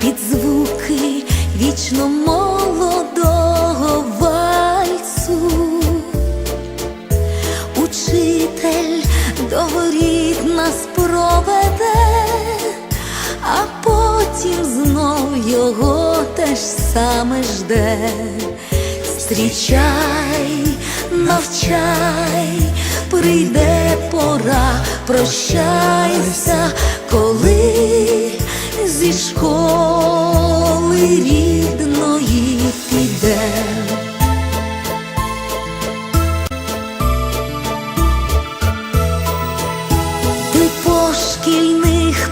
під звуки вічно молодого вальсу. Учитель до воріт нас проведе, а потім знов його те ж саме жде. Зустрічай, навчай, прийде пора, прощайся,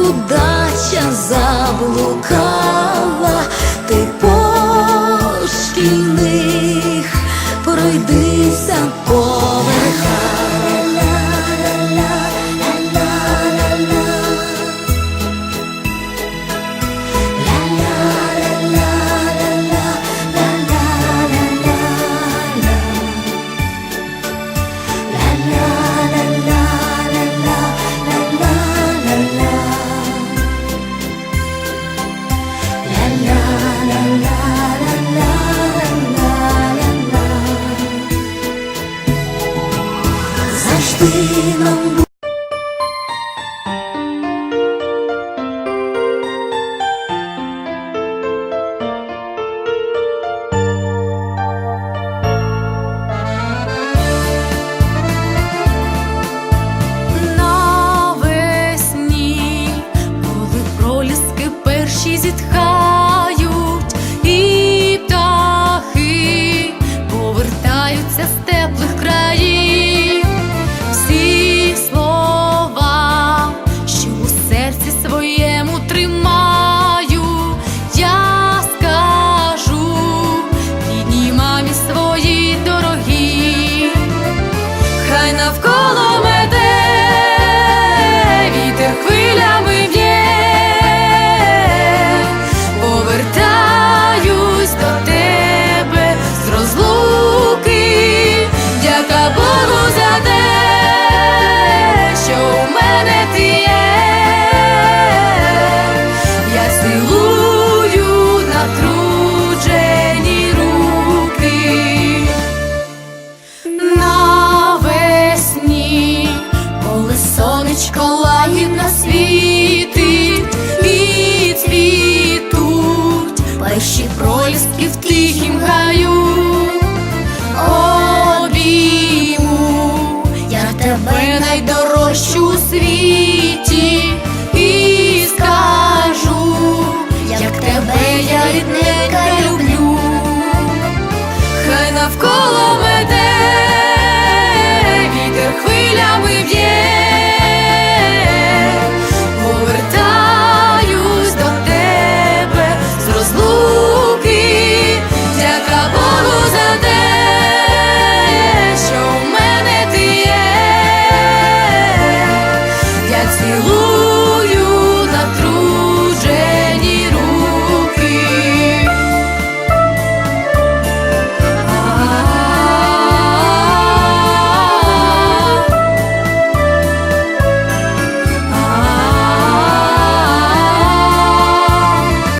удача заблукала, ти по пройдися перші проліски в тихім гаю. Обійму я тебе найдорожчу у світі цілуй.